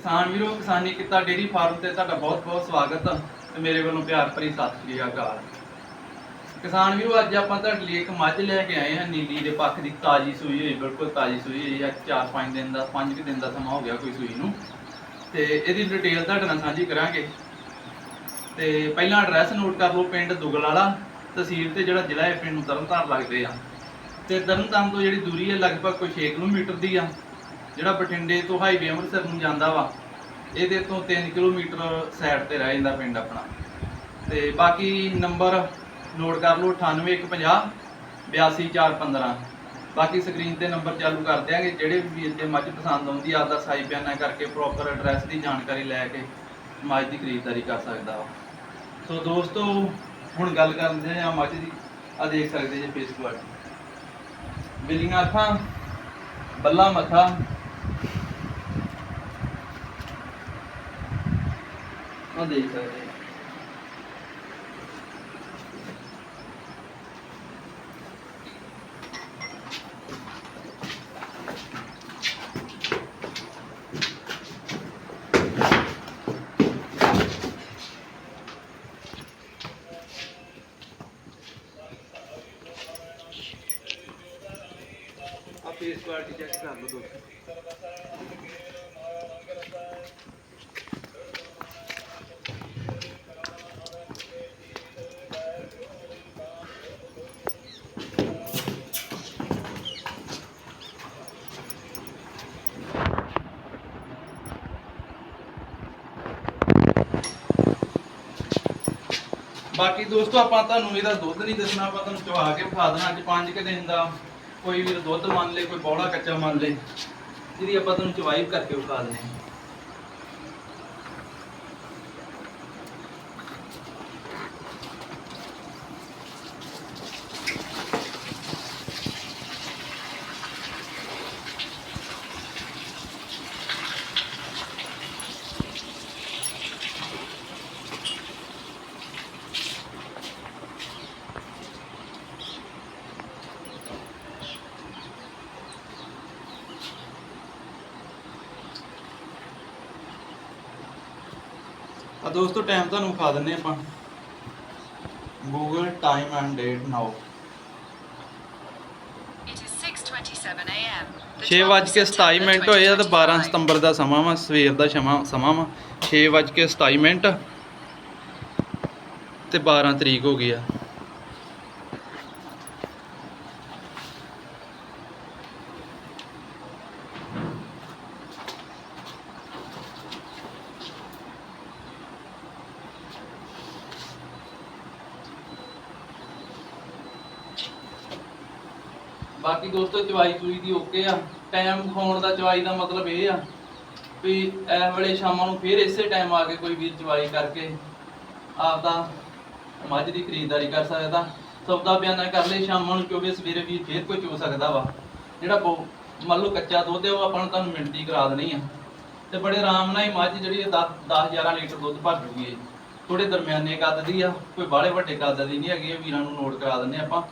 ਕਿਸਾਨ ਵੀਰੋ, ਕਿਸਾਨੀ ਕਿੱਤਾ ਡੇਰੀ ਫਾਰਮ ਤੇ ਤੁਹਾਡਾ ਬਹੁਤ-ਬਹੁਤ ਸਵਾਗਤ ਆ ਤੇ ਮੇਰੇ ਵੱਲੋਂ ਪਿਆਰ ਭਰੀ ਸਤਿ ਸ੍ਰੀ ਅਕਾਲ। ਕਿਸਾਨ ਵੀਰੋ, ਅੱਜ ਆਪਾਂ ਤੁਹਾਡੇ ਲਈ ਇੱਕ ਮੱਝ ਲੈ ਕੇ ਆਏ ਹਾਂ, ਨੀਲੀ ਦੇ ਪੱਖ ਦੀ ਤਾਜੀ ਸੂਈ ਹੋਈ, ਬਿਲਕੁਲ ਤਾਜੀ ਸੂਈ ਹੋਈ ਹੈ 4-5 ਦਿਨ ਦਾ 5 ਦਿਨ ਦਾ ਸਮਾਂ ਹੋ ਗਿਆ ਕੋਈ ਸੂਈ ਨੂੰ। ਤੇ ਇਹਦੀ ਡਿਟੇਲ ਤੁਹਾਡੇ ਨਾਲ ਸਾਂਝੀ ਕਰਾਂਗੇ। ਤੇ ਪਹਿਲਾਂ ਐਡਰੈਸ ਨੋਟ ਕਰ ਲਓ, ਪਿੰਡ ਦੁਗਲ ਵਾਲਾ ਤਹਿਸੀਲ ਤੇ ਜਿਹੜਾ ਜ਼ਿਲ੍ਹਾ ਹੈ, ਪਿੰਡ ਨੂੰ ਤਰਨਤਾਰਨ ਲੱਗਦੇ ਆ। ਤੇ ਤਰਨਤਾਰਨ ਤੋਂ ਜਿਹੜੀ ਦੂਰੀ ਹੈ, ਲਗਭਗ ਕੋਈ 6 ਕਿਲੋਮੀਟਰ ਦੀ ਆ। ਜਿਹੜਾ ਬਠਿੰਡੇ ਤੋਂ ਹਾਈਵੇ ਅੰਮ੍ਰਿਤਸਰ ਨੂੰ ਜਾਂਦਾ ਵਾ, ਇਹਦੇ ਤੋਂ 3 ਕਿਲੋਮੀਟਰ ਸਾਈਡ ਤੇ ਰਹਿ ਜਾਂਦਾ ਪਿੰਡ ਆਪਣਾ। ਤੇ ਬਾਕੀ ਨੰਬਰ ਨੋਟ ਕਰ ਲਓ 98150 82415 ਬਾਕੀ ਸਕਰੀਨ ਤੇ ਨੰਬਰ ਚਾਲੂ ਕਰ ਦਿਆਂਗੇ, ਜਿਹੜੇ ਵੀ ਵੀਰ ਦੇ ਮੱਝ ਪਸੰਦ ਆਉਂਦੀ ਆ, ਆਪਦਾ ਸਾਈ ਬਿਆਨਾ ਕਰਕੇ ਪ੍ਰੋਪਰ ਐਡਰੈਸ ਦੀ ਜਾਣਕਾਰੀ ਲੈ ਕੇ ਮੱਝ ਦੀ ਖਰੀਦਦਾਰੀ ਕਰ ਸਕਦਾ ਵਾ। ਸੋ ਦੋਸਤੋ, ਹੁਣ ਗੱਲ ਕਰਦੇ ਆ ਮੱਝ ਦੀ। ਆ ਦੇਖ ਸਕਦੇ ਜੇ ਫੇਸ ਕੁਆਲਿਟੀ ਬਿਲੀਆਂ ਅੱਖਾਂ, ਬੱਲਾ ਮੱਥਾ ਆ ਦੇਖ ਸਕਦੇ ਆ। ਆ ਫੇਸ ਕੁਆਲਿਟੀ ਚੈੱਕ ਬਾਕੀ ਦੋਸਤੋ, ਆਪਾਂ ਤੁਹਾਨੂੰ ਇਹਦਾ ਦੁੱਧ ਨਹੀਂ ਦੱਸਣਾ, ਆਪਾਂ ਤੁਹਾਨੂੰ ਚਵਾ ਕੇ ਵਿਖਾ ਦੇਣਾ, ਅੱਜ 5 ਕਿ ਦਿਨ ਦਾ ਕੋਈ ਵੀ ਦੁੱਧ ਮੰਨ ਲੇ ਕੋਈ ਬੌਲਾ ਕੱਚਾ ਮੰਨ ਲੇ ਜਿਹਦੀ ਆਪਾਂ ਤੁਹਾਨੂੰ ਚਵਾਈ ਕਰਕੇ ਵਿਖਾ ਦੇਣੀ ਆ ਦੋਸਤੋ ਟਾਈਮ ਤੁਹਾਨੂੰ ਵਿਖਾ ਦਿੰਨੇ ਆਪਾਂ Google time and date now It is 6:27 a.m. The 6 12th ਵੱਜ ਕੇ of 27 ਮਿੰਟ ਹੋਏ ਆ ਤੇ 12 2025. ਸਤੰਬਰ ਦਾ ਸਮਾਂ ਵਾ ਸਵੇਰ ਦਾ ਸਮਾਂ ਸਮਾਂ ਵਾ 6 ਵੱਜ ਕੇ 27 ਮਿੰਟ ਤੇ 12 ਤਰੀਕ ਹੋ ਗਈ ਆ ਬਾਕੀ ਦੋਸਤੋ ਚਵਾਈ ਚੂਈ ਦੀ ਓਕੇ ਆ। ਟਾਈਮ ਖਾਉਣ ਦਾ ਚਵਾਈ ਦਾ ਮਤਲਬ ਇਹ ਆ ਵੀ ਇਸ ਵੇਲੇ ਸ਼ਾਮਾਂ ਨੂੰ ਫੇਰ ਇਸੇ ਟਾਈਮ ਆ ਕੇ ਕੋਈ ਵੀਰ ਚਵਾਈ ਕਰਕੇ ਆਪਦਾ ਮੱਝ ਦੀ ਖਰੀਦਦਾਰੀ ਕਰ ਸਕਦਾ। ਸੌਦਾ ਬਿਆਨਾ ਕਰ ਲਈ ਸ਼ਾਮਾਂ ਨੂੰ, ਕਿਉਂਕਿ ਸਵੇਰੇ ਵੀ ਫੇਰ ਕੋਈ ਚੋ ਸਕਦਾ ਵਾ। ਜਿਹੜਾ ਬਹੁ- ਮੰਨ ਲਓ ਕੱਚਾ ਦੁੱਧ ਹੈ ਉਹ ਆਪਾਂ ਨੂੰ ਤੁਹਾਨੂੰ ਮਿੰਟੀ ਕਰਾ ਦੇਣੀ ਆ। ਤੇ ਬੜੇ ਆਰਾਮ ਨਾਲ ਹੀ ਮੱਝ ਜਿਹੜੀ 10 10 11 ਲੀਟਰ ਦੁੱਧ ਭਰ ਜੂਗੀ ਇਹ। ਥੋੜੇ ਦਰਮਿਆਨੇ ਕੱਦ ਦੀ ਆ, ਕੋਈ ਬਾਹਲੇ ਵੱਡੇ ਕੱਦ ਦੀ ਨਹੀਂ ਹੈਗੀ ਵੀਰਾਂ ਨੂੰ ਨੋਟ ਕਰਾ ਦਿੰਨੇ ਆਪਾਂ।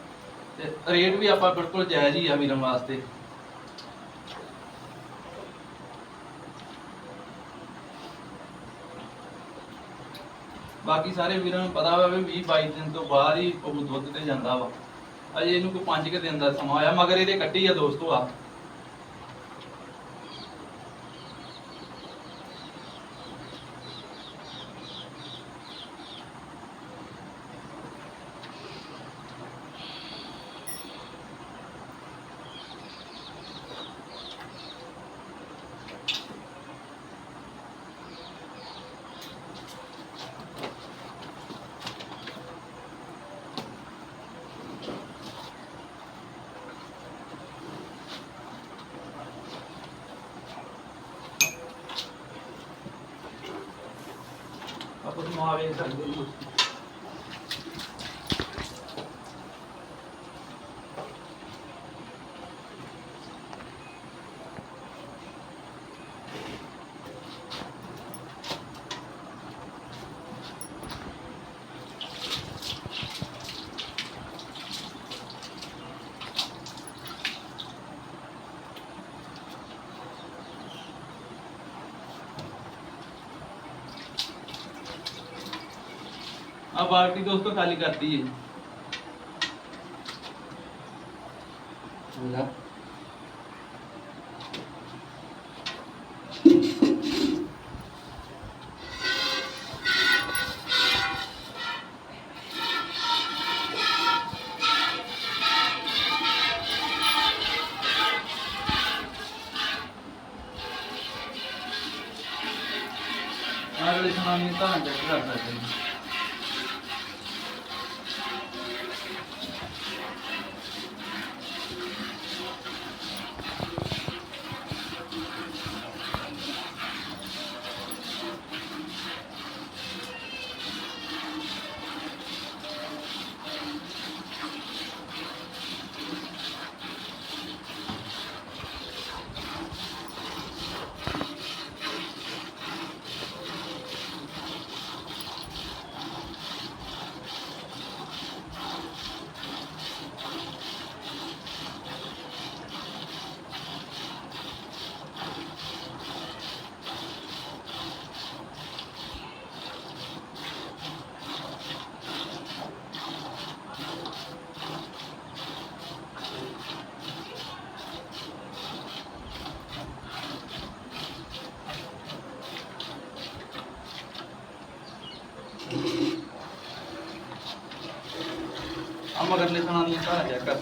ਤੇ ਰੇਟ ਵੀ ਆਪਾਂ ਬਿਲਕੁਲ ਜਾਇਜ਼ ਹੀ ਆ ਵੀਰਾਂ ਵਾਸਤੇ। ਬਾਕੀ ਸਾਰੇ ਵੀਰਾਂ ਨੂੰ ਪਤਾ ਵਾ ਵੀ 20 22 ਦਿਨ ਤੋਂ ਬਾਅਦ ਹੀ ਉਹ ਦੁੱਧ ਤੇ ਜਾਂਦਾ ਵਾ। ਅਜੇ ਇਹਨੂੰ ਕੋਈ 5 ਕਿ ਦਿਨ ਦਾ ਸਮਾਂ ਹੋਇਆ, ਮਗਰ ਇਹਦੇ ਕੱਟੀ ਆ ਦੋਸਤੋ ਆ। ਆਪਾਂ ਨੂੰ ਆਵੇ ਸਕਦੇ ਹਾਂ ਆ ਦੋਸਤੋ ਖਾਲੀ ਕਰਤੀ ਹੈ। ਲੈ। ਆਹ ਵਾਲੇ ਸਮਾਨ ਨੂੰ ਤਾਂ ਚੈੱਕ ਕਰ ਸਕਦੇ ਆ ਮਗਰਲੇ ਸਮਾਨ ਨੂੰ ਤਾਂ ਚੈੱਕ ਕਰ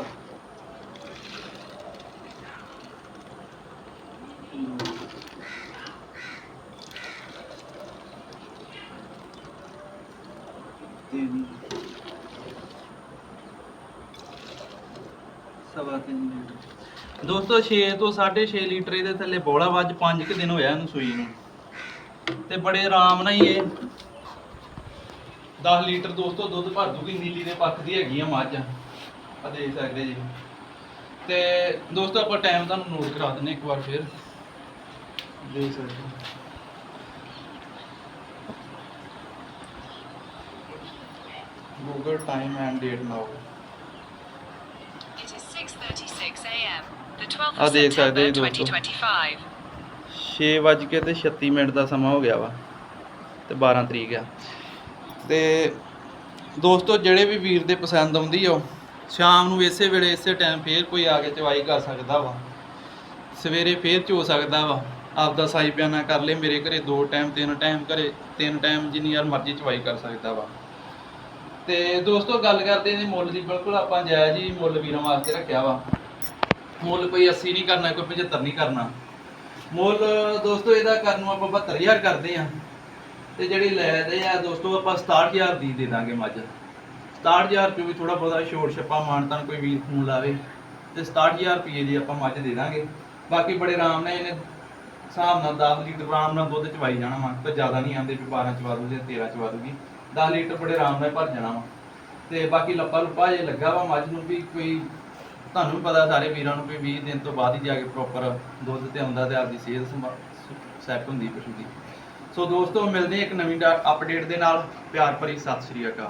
7 ਤਿੰਨ ਸਵਾ ਤਿੰਨ ਲੀਟਰ ਦੋਸਤੋ 6 ਤੋਂ 6.5 ਲੀਟਰ ਇਹਦੇ ਥੱਲੇ ਬੋਲਾ ਵੱਜ 5 ਕਿ ਦਿਨ ਹੋਇਆ ਇਹਨੂੰ ਸੂਈ ਨੂੰ। ਤੇ ਬੜੇ ਆਰਾਮ ਨਾਲ ਹੀ ਇਹ 10 ਲੀਟਰ ਦੋਸਤੋ ਦੁੱਧ ਭਰ ਦੂਗੀ, ਨੀਲੀ ਦੇ ਪੱਖ ਦੀ ਹੈਗੀ ਆ ਮੱਝ। ਆ ਦੇਖ ਸਕਦੇ ਜੀ ਤੇ ਦੋਸਤੋ ਆਪਾਂ ਟਾਈਮ ਤੁਹਾਨੂੰ ਨੋਟ ਕਰਾ ਦਿੰਨੇ ਇੱਕ ਵਾਰ ਫਿਰ ਦੇਖ ਸਕਦੇ Google time and date now It is 6:36 a.m. The 12th ਆ of ਦੇਖ ਸਕਦੇ September ਜੀ ਦੋਸਤੋ। 2025. 6 ਵੱਜ ਕੇ ਤੇ 36 ਮਿੰਟ ਦਾ ਸਮਾਂ ਹੋ ਗਿਆ ਵਾ ਤੇ 12 ਤਰੀਕ ਆ ਤੇ ਦੋਸਤੋ ਜਿਹੜੇ ਵੀ ਵੀਰ ਦੇ ਪਸੰਦ ਆਉਂਦੀ ਆ ਸ਼ਾਮ ਨੂੰ ਇਸੇ ਵੇਲੇ, ਇਸੇ ਟਾਈਮ ਫੇਰ ਕੋਈ ਆ ਕੇ ਚਵਾਈ ਕਰ ਸਕਦਾ ਵਾ। ਸਵੇਰੇ ਫੇਰ ਚੋ ਸਕਦਾ ਵਾ। ਆਪਦਾ ਸਾਈ ਬਿਆਨਾ ਕਰ ਲੇ ਮੇਰੇ ਘਰੇ, ਦੋ ਟਾਈਮ ਤਿੰਨ ਟਾਈਮ ਘਰੇ, ਤਿੰਨ ਟਾਈਮ ਜਿੰਨੀ ਯਾਰ ਮਰਜ਼ੀ ਚਵਾਈ ਕਰ ਸਕਦਾ ਵਾ। ਤੇ ਦੋਸਤੋ, ਗੱਲ ਕਰਦੇ ਨੇ ਮੁੱਲ ਦੀ। ਬਿਲਕੁਲ ਆਪਾਂ ਜਾਇਜ਼ ਹੀ ਮੁੱਲ ਵੀਰਾਂ ਵਾਸਤੇ ਰੱਖਿਆ ਵਾ। ਮੁੱਲ ਕੋਈ 80 ਨਹੀਂ ਕਰਨਾ, ਕੋਈ 75 ਨਹੀਂ ਕਰਨਾ। ਮੁੱਲ ਦੋਸਤੋ, ਇਹਦਾ ਕਰਨ ਨੂੰ ਆਪਾਂ 72000 ਕਰਦੇ ਆ ਤੇ ਜਿਹੜੀ ਲੈ ਲੈਦੇ ਆ, ਦੋਸਤੋ, ਆਪਾਂ 67000 ਦੀ ਦੇ ਦਾਂਗੇ ਮੱਝ। 67000 ਰੁਪਏ ਵੀ ਥੋੜਾ ਬਹੁਤਾ ਛੋੜ ਛੱਪਾ ਮਾਨਤਾਂ ਕੋਈ ਵੀਰ ਫੋਨ ਲਾਵੇ ਤੇ 67000 ਰੁਪਏ ਦੀ ਆਪਾਂ ਮੱਝ ਦੇ ਦਾਂਗੇ। ਬਾਕੀ ਬੜੇ ਆਰਾਮ ਨਾਲ ਇਹਨੇ ਹਿਸਾਬ ਨਾਲ 10 ਲੀਟਰ ਆਰਾਮ ਨਾਲ ਦੁੱਧ ਚਵਾਈ ਜਾਣਾ ਵਾ, ਤੇ ਜ਼ਿਆਦਾ ਨਹੀਂ ਆਂਦੇ ਵੀ 12 ਚਵਾ ਦੂ ਜਾਂ 13 ਚਵਾ ਦੂਗੀ। 10 ਲੀਟਰ ਬੜੇ ਆਰਾਮ ਨਾਲ ਭਰ ਜਾਣਾ ਵਾ। ਤੇ ਬਾਕੀ ਲੱਪਾ ਲੁੱਪਾ ਜੇ ਲੱਗਾ ਵਾ ਮੱਝ ਨੂੰ ਵੀ ਕੋਈ ਤੁਹਾਨੂੰ ਵੀ ਪਤਾ ਸਾਰੇ ਵੀਰਾਂ ਨੂੰ ਵੀ 20 ਦਿਨ ਤੋਂ ਬਾਅਦ ਹੀ ਜਾ ਕੇ ਪ੍ਰੋਪਰ ਦੁੱਧ ਤੇ ਆਉਂਦਾ ਤੇ ਆਪਦੀ ਸਿਹਤ ਸੈੱਟ ਹੁੰਦੀ ਪਸ਼ੂ ਦੀ। ਸੋ ਦੋਸਤੋ, ਮਿਲਦੇ ਇੱਕ ਨਵੀਂ ਅਪਡੇਟ ਦੇ ਨਾਲ। ਪਿਆਰ ਭਰੀ ਸਤਿ ਸ਼੍ਰੀ ਅਕਾਲ।